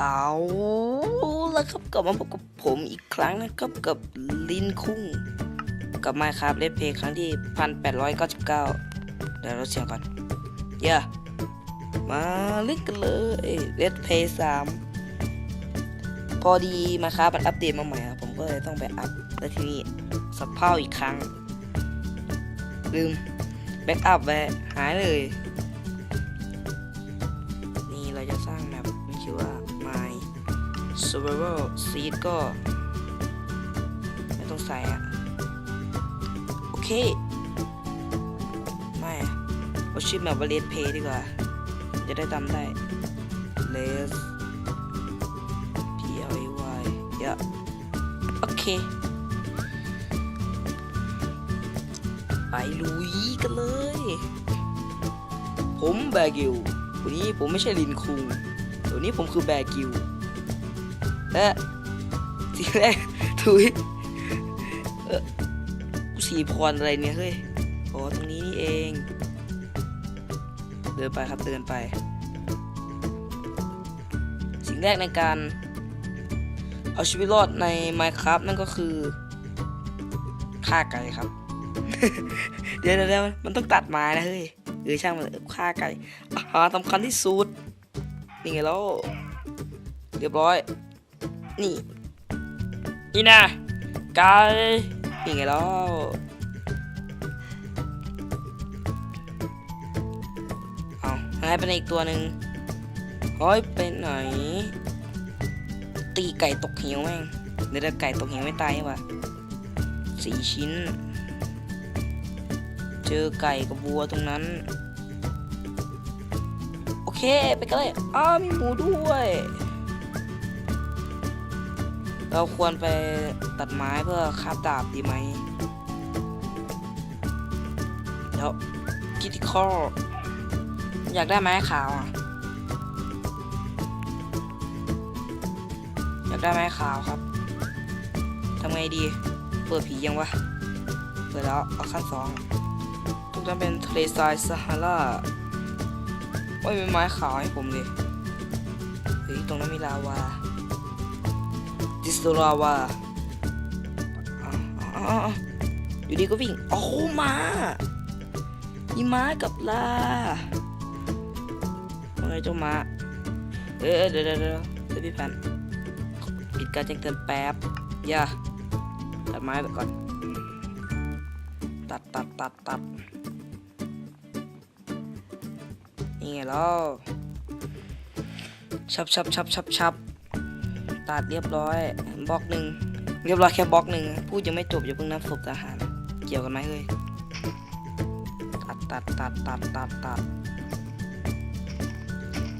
เอาแล้วครับกลับมาพบกับผมอีกครั้งนะครับกับลินคุ้งกับมาครับเลดเพย์ครั้งที่พันแปดร้อยเก้าสิบเก้าเดี๋ยวเราเสียงก่อนเย่มาเล่นกันเลยเลดเพย์สามพอดีมาครับมันอัปเดตมาใหม่ครับผมก็เลยต้องไปอัพแล้วทีนี้สับเพ่าอีกครั้ง ลืมแบ็กอัพไว้หายเลย Survival Seed ก็ ไม่ต้องใส่อะโอเค ไม่เอาชื่อแมปว่า Let's Play ดีกว่า จะได้จำได้ Let's P L A Y เยอะโอเค ไปลุยกันเลย ผมแบร์กิลวันนี้ผมไม่ใช่ลินคุงตัวนี้ผมคือแบร์กิล และทีแรกถุยเออสีพรอะไรเนี่ยเฮ้ยอ๋อตรงนี้นี่เอง เดินไปครับเดินไป สิ่งแรกในการ เอาชีวิตรอดใน Minecraft นั่นก็คือฆ่าไก่ครับ เดี๋ยวเดี๋ยวมันต้องตัดไม้นะเฮ้ยเออช่างมันเถอะฆ่าไก่อาหารสำคัญที่สุดนี่ไงแล้วเรียบร้อย นี่ นี่นะไก่นี่ไงแล้วเอาหายไปไหนอีกตัวหนึ่งเฮ้ยไปไหน ตีไก่ตกเหวแม่งเดี๋ยวเดี๋ยวไก่ตกเหวไม่ตายใช่ปะสี่ชิ้น เจอไก่กับวัวตรงนั้น โอเค ไปกันเลยอ้าวมีหมูด้วย เราควรไปตัดไม้เพื่อคาบดาบดีไหมเดี๋ยวกิติคอลอยากได้ไม้ขาวอะ อยากได้ไม้ขาวครับทำไงดี เปิดผียังวะ เปิดแล้ว เอาขั้นสองทุกนั้นเป็นทะเลทรายซาฮาราไม่มีไม้ขาวให้ผมเลยเฮ้ยตรงนั้นมีลาวา ดิสโตลาวาอ้าวอ้าวอ้าวอ้าวอยู่ดีก็วิ่ง โอ้มามีม้ากับลาว่าไงเจ้าม้า เออเดี๋ยวเดี๋ยวเดี๋ยวเดี๋ยวพี่แผ่นปิดการแจ้งเตือนแป๊บ อย่า ตัดไม้ไปก่อน ตัดตัดตัดตัดนี่ไงแล้วชับชับชับชับชับ ตัดเรียบร้อยบล็อกหนึ่งเรียบร้อยแค่บล็อกหนึ่งพูดยังไม่จบอย่าเพิ่งนับศพทหาร เกี่ยวกันไหมเฮ้ยตัดตัดตัดตัดตัดตัด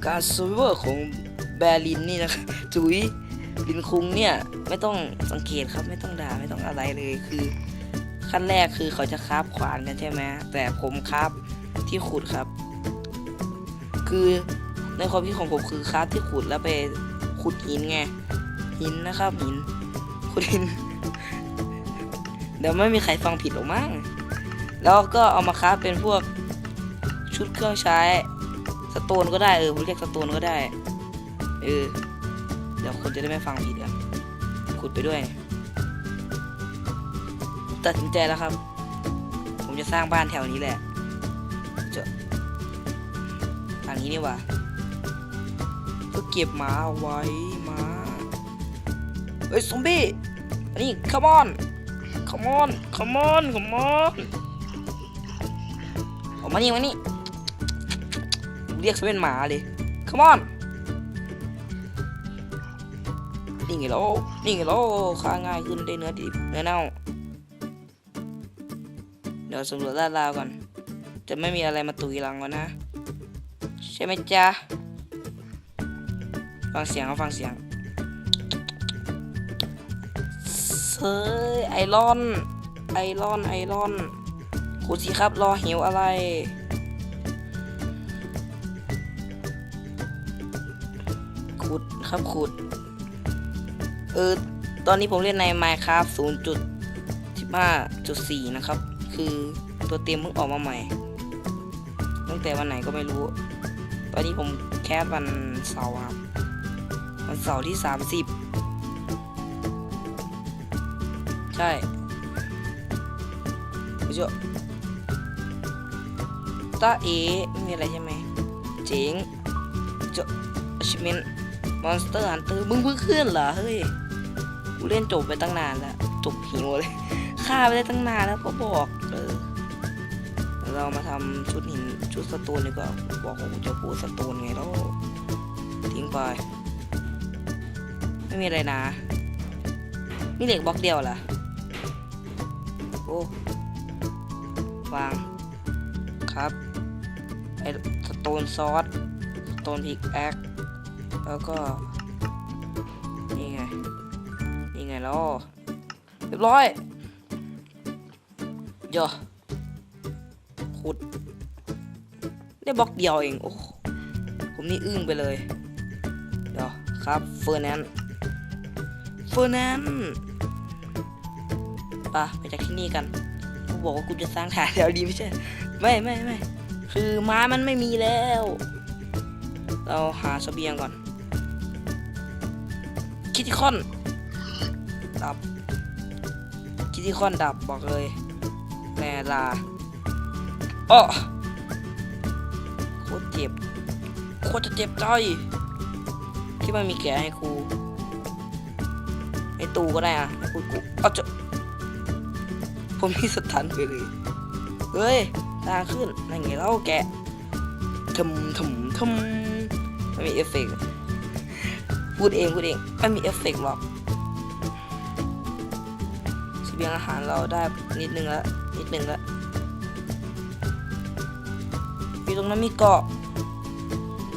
การซูเวอร์ของแบรินนี่นะจุยลินคุงเนี่ยไม่ต้องสังเกตครับไม่ต้องด่าไม่ต้องอะไรเลยคือ ขั้นแรกคือเขาจะคราบขวานกันใช่ไหมแต่ผมคราบที่ขุดครับ คือในความคิดของผมคือคราบที่ขุดแล้วไป ขุดหินไง หินนะครับหินขุดหิน เดี๋ยวไม่มีใครฟังผิดหรอกมั้งแล้วก็เอามาคราเป็นพวกชุดเครื่องใช้สโตนก็ได้เออผมเรียกสโตนก็ได้ เออ เดี๋ยวคนจะได้ไม่ฟังผิดกันขุดไปด้วย ตัดสินใจแล้วครับ ผมจะสร้างบ้านแถวนี้แหละจะทางนี้นี่ว่า เพื่อเก็บหมาเอาไว้หมาเฮ้ยซอมบี้อันนี้ come on come on come on come on ออกมานี่มานี่เรียกซะเป็นหมาเลย come on นี่ไงแล้วนี่ไงแล้วฆ่าง่ายขึ้นได้เนื้อดิบเนื้อเน่าเดี๋ยวสำรวจลาดราวก่อน จะไม่มีอะไรมาตุยหลังวะนะ ใช่ไหมจ๊ะ ฟังเสียงเอาฟังเสียงเซยไอรอน ไอรอน ไอรอนขุดสิครับรอหิวอะไร ขุดครับขุด เออ ตอนนี้ผมเล่นใน Minecraft 0.15.4 นะครับ คือตัวเต็มเพิ่งออกมาใหม่ ตั้งแต่วันไหนก็ไม่รู้ ตอนนี้ผมแคสวันเสาร์ครับ วันเสาร์ที่สามสิบใช่ไม่เชื่อตาเอไม่มีอะไรใช่ไหมเจ๋งเจา achievement monster hunter มึงเพิ่งขึ้นเหรอ เฮ้ย กูเล่นจบไปตั้งนานแล้วจบหิวเลยฆ่าไปได้ตั้งนานแล้วก็บอกเออเดี๋ยวเรามาทำชุดหินชุดสโตนดีกว่าบอกว่ากูจะพูดสโตนไงแล้วทิ้งไป ไม่มีอะไรนะ มีเหล็กบล็อกเดียวเหรอ โอ้ วาง ครับ ไอสโตนซอสสโตนพิกแอคแล้วก็ นี่ไง นี่ไงแล้วเรียบร้อยเดี๋ยวขุด ได้บล็อกเดียวเอง โอ้ ผมนี่อึ้งไปเลย เดี๋ยวครับ เฟอร์นัน เฟอร์นันปะไปจากที่นี่กันกูบอกว่ากูจะสร้างฐานแถวดีไม่ใช่ไม่ไม่ไม่คือไม้มันไม่มีแล้ว เราหาเสบียงก่อน คิติคอน ดับ คิติคอนดับบอกเลยแม่ลาอ้อโคตรเจ็บ โคตรจะเจ็บใจที่มันมีแกะให้ครู ตู้ก็ได้อะให้ครูกูเอาจะผมมีสตันไปเลย เฮ้ยตาขึ้นนั่นไงเล่าแกทำทำทำไม่มีเอฟเฟกต์พูดเองพูดเองไม่มีเอฟเฟกต์หรอกเสบียงอาหารเราได้นิดนึงแล้วนิดนึงแล้วมีตรงนั้นมีเกาะ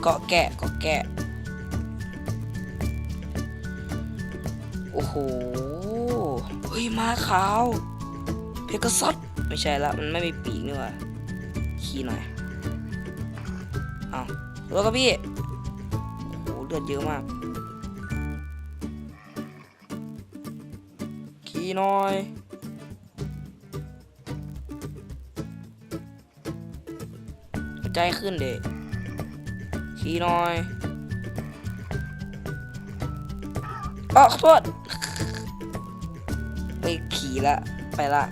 เกาะแกะเกาะแกะ โอ้โห เฮ้ยมาขาว เพกซัสไม่ใช่ละมันไม่มีปีกนี่ว่าขี่หน่อยเอาแล้วก็พี่โอ้โหเลือดเยอะมากขี่หน่อยใจขึ้นเด็กขี่หน่อย อ๋อขอโทษไปขี่ละ ไปละ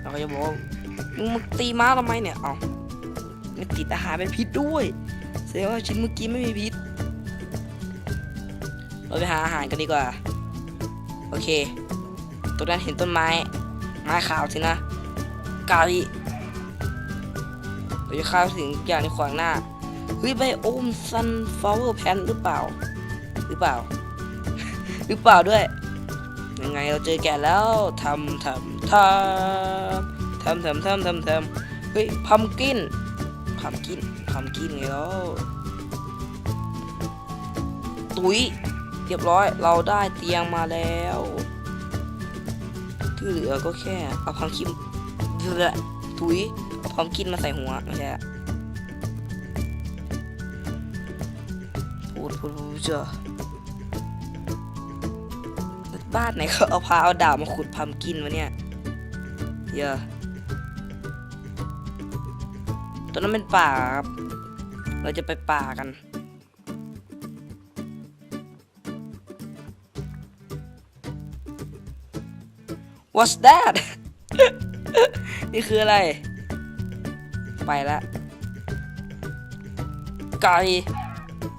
เราก็จะบอกมึงตีม้าทำไมเนี่ยเอาไม่ติดอาหารเป็นพิษด้วยแสดงว่าชิ้นเมื่อกี้ไม่มีพิษ เราไปหาอาหารกันดีกว่า โอเคตรงนั้นเห็นต้นไม้ ไม้ขาวสินะ กาลิเราจะข้าวถึงอย่างในขวางหน้า เฮ้ยไบโอมซันฟลาวเวอร์แพนหรือเปล่า หรือเปล่า หรือเปล่าด้วย ยังไงเราเจอแกแล้วทำทำทำทำทำทำทำทำเฮ้ยพัมกินพัมกินพัมกินไงแล้วตุ๋ยเรียบร้อยเราได้เตียงมาแล้วที่เหลือก็แค่เอาพัมกินเดือตุ๋ยเอาพัมกินมาใส่หัวไม่ใช่ อะพูดพูดพูดเจอบ้านไหนเขาเอาพาเอาดาบมาขุดพัมกินวะเนี่ยเยอะตอนนั้นเป็นป่าครับ เราจะไปป่ากัน What's that นี่คืออะไร ไปละไก่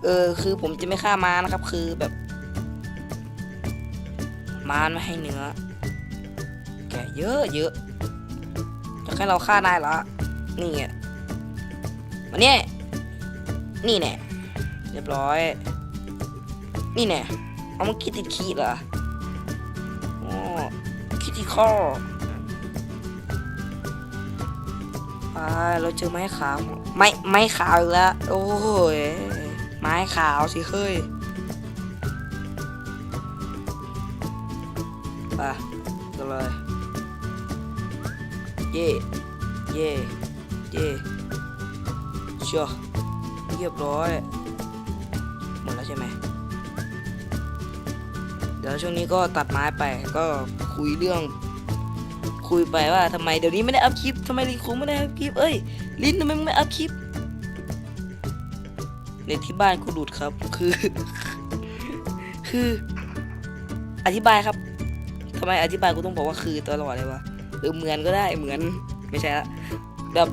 เออ คือผมจะไม่ฆ่าม้านะครับ คือแบบมานไม่ให้เนื้อ แกเยอะเยอะจะให้เราฆ่านายเหรอ นี่ไงมาเนี่ยนี่แน่เรียบร้อย นี่แน่เอามาคิดติดขีดเหรออ๋อคิดที่ข้อไปเราเจอไม้ขาว ไม้ไม้ขาวอีกแล้ว โอ้ย ไม้ขาวสิเฮ้ยไปกันเลยเย่เย่เย่เชียวเรียบร้อยหมดแล้วใช่ไหมเดี๋ยวช่วงนี้ก็ตัดไม้ไปก็คุยเรื่อง คุยไปว่าทำไมเดี๋ยวนี้ไม่ได้อัพคลิปทำไมลินคุงไม่ได้อัพคลิปเอ้ยลินทำไมไม่อัพคลิป เน็ตที่บ้านกูหลุดครับ คือ คือ อธิบายครับทำไมอธิบายกูต้องบอกว่าคือตลอดเลยวะหรือเหมือนก็ได้เหมือนไม่ใช่ละแบบ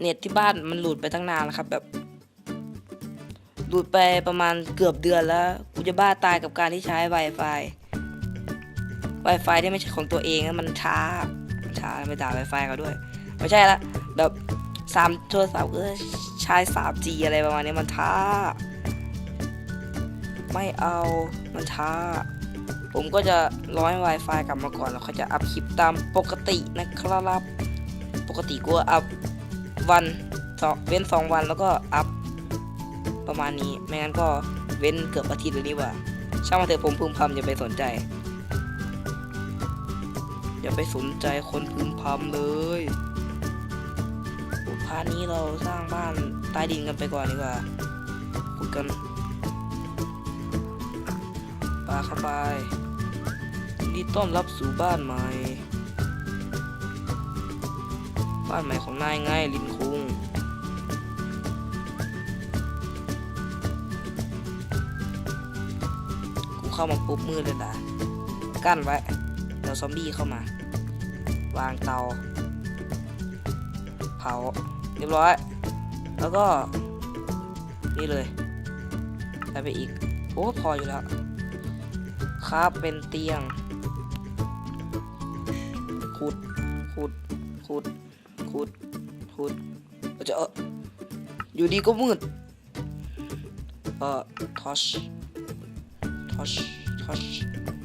เน็ตที่บ้านมันหลุดไปตั้งนานแล้วครับ แบบหลุดไปประมาณเกือบเดือนแล้วกูจะบ้าตายกับการที่ใช้ Wi-Fi Wi-Fi ที่ไม่ใช่ของตัวเองมันช้าช้าไม่ด่า Wi-Fi เขาด้วย ไม่ใช่ละแบบสามโทรศัพท์เออ ใช้ 3G อะไรประมาณนี้มันช้า ไม่เอามันช้า ผมก็จะร้อย Wi-Fi กลับมาก่อนแล้วเขาจะอัพคลิปตามปกตินะครับ ปกติกูอัพวันสองเว้นสองวันแล้วก็อัพประมาณนี้ ไม่งั้นก็เว้นเกือบอาทิตย์เลยนี่ว่าช่างมาเถอะผมพึมพำอย่าไปสนใจ อย่าไปสนใจคนพึมพำเลยาร์ทนี้เราสร้างบ้านใต้ดินกันไปก่อนดีกว่าคุยกันปลาเข้าไปนดีต้อนรับสู่บ้านใหม่ บ้านใหม่ของนายไงลินคุงกูเข้ามาปุ๊บมืดเลยนะกั้นไว้เดี๋ยวซอมบี้เข้ามา วางเตา เผา เรียบร้อย แล้วก็ นี่เลยได้ไปอีก โอ้พออยู่แล้วครับเป็นเตียง ขุด ขุด ขุด ขุด ขุดเราจะเอออยู่ดีก็มืด เอ่อ ทอช ทอช ทอช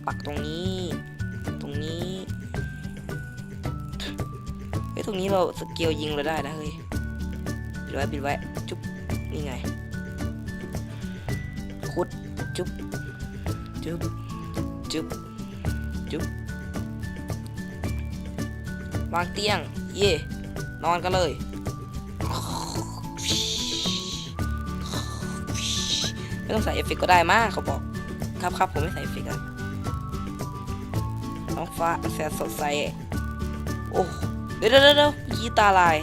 ปักตรงนี้ ตรงนี้ เฮ้ย ตรงนี้เราสเกลยิงเราได้นะเฮ้ย ไว้ปิดไว้จุ๊บนี่ไงขุดจุ๊บจุ๊บจุ๊บจุ๊บวางเตียง เย่นอนกันเลยไม่ต้องใส่เอฟเฟกก็ได้มากเขาบอก ครับครับผมไม่ใส่เอฟเฟกต์อะน้องฟ้าแสนสดใส โอ้ เดี๋ยวเดี๋ยวเดี๋ยวยีตาลาย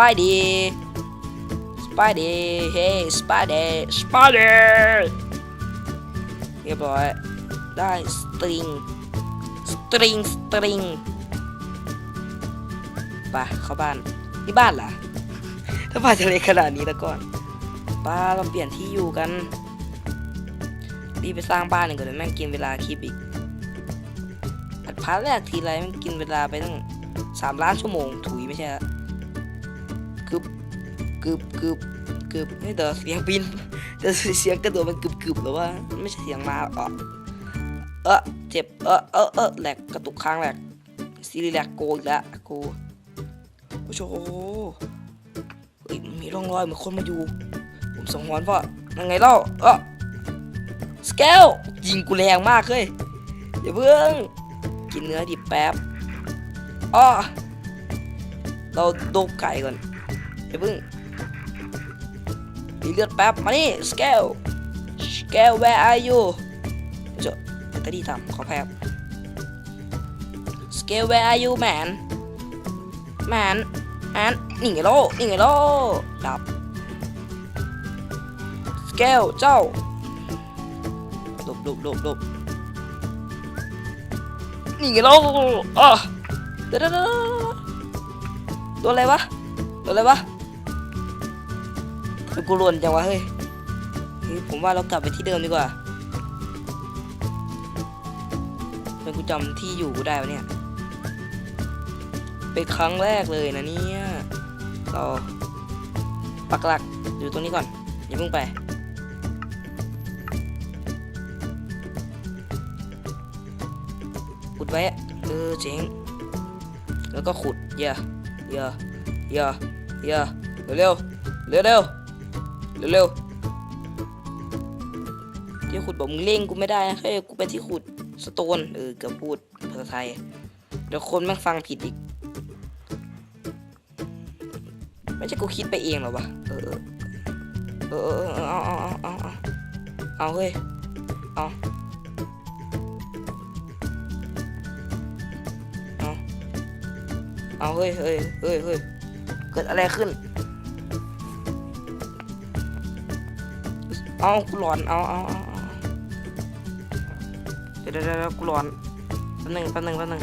ไปดี้สไปดี้เฮ้สไปดี้สไปดี้เรียบร้อยได้สตริงสตริงสตริงไปเข้าบ้านนี่บ้านเหรอถ้าบ้านจะเล็กขนาดนี้แล้วก่อนป้าเราเปลี่ยนที่อยู่กันรีบไปสร้างบ้านหนึ่งก่อนแม่งกินเวลาคลิปอีกอัดพาร์ทแรกทีไรแม่งกินเวลาไปตั้งสามล้านชั่วโมงถุยไม่ใช่ละ กึบกึบกึบกึบไม่เดี๋ยวเสียงบินเดี๋ยวเสียงกระโดดมันกึบกึบหรือว่าไม่ใช่เสียงมาอะเออเจ็บเออเออเออแหลกกระตุกค้างแหลกซีรีแหลกโกอีกแล้วโกโอ้โหเฮ้ยมีร่องรอยเหมือนคนมาอยู่ ผมสงวนว่ายังไงเล่าเออสเกลยิงกูแรงมากเลยอย่าเพิ่งกินเนื้อดิบแป๊บอ้อเราดูไก่ก่อน อย่าเพิ่งมีเลือดแป๊บ มานี่สเกลสเกล where are you เจ้าแบตเตอรี่ต่ำขอแป๊บสเกล where are you man man man นี่ไงโลนี่ไงโลดับสเกลเจ้าหลบหลบหลบหลบนี่ไงเราอะเดี๋ยวเดี๋ยวเดี๋ยวโดนอะไรวะโดนอะไรวะ กูรวนจังวะเฮ้ยผมว่าเรากลับไปที่เดิมดีกว่าทำไมกูจำที่อยู่กูได้วะเนี่ย เป็นครั้งแรกเลยนะเนี่ยเราปักหลักอยู่ตรงนี้ก่อน อย่าเพิ่งไปขุดไว้เออเจ๋งแล้วก็ขุดเยอะเยอะเยอะเยอะเร็วเร็วเร็ว เร็วเที่ขุดบอกมึงเล่งกูไม่ได้นะเฮ้ยกูไปที่ขุดสโตนเออเกือบพูดภาษาไทยเดี๋ยวคนแม่งฟังผิดอีก ไม่ใช่กูคิดไปเองหรอวะเออเออเออเออเอาเอาเอาเอาเอาเอาเฮ้ยเอาเอาเอาเฮ้ยเฮ้ยเฮ้ยเฮ้ยเกิดอะไรขึ้น เอากูหลอนเอาเอาเอาเอาเดี๋ยวเดี๋ยวกูหลอนแป๊บหนึงแป๊บหนึงแป๊บหนึง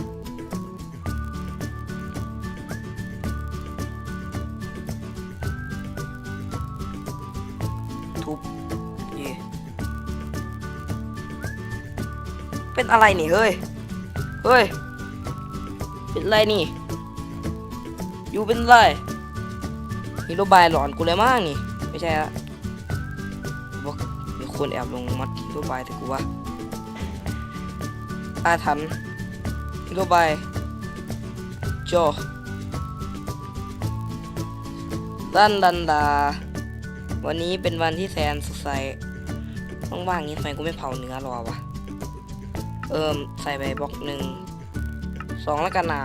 ทุบเย่เป็นอะไรนี่เฮ้ย เฮ้ย เป็นไรนี่ อยู่เป็นไรฮีโร่บายหลอนกูเลยมากนี่ ไม่ใช่ละ มีคนแอบลงมัดฮีโร่บายแต่กูว่าอาทันฮีโร่บายโจดันดันดา วันนี้เป็นวันที่แสนสดใสว่างๆนี้ทำไมกูไม่เผาเนื้อรอวะ เอิมใส่ไปบล็อกหนึ่งสองแล้วกันนะ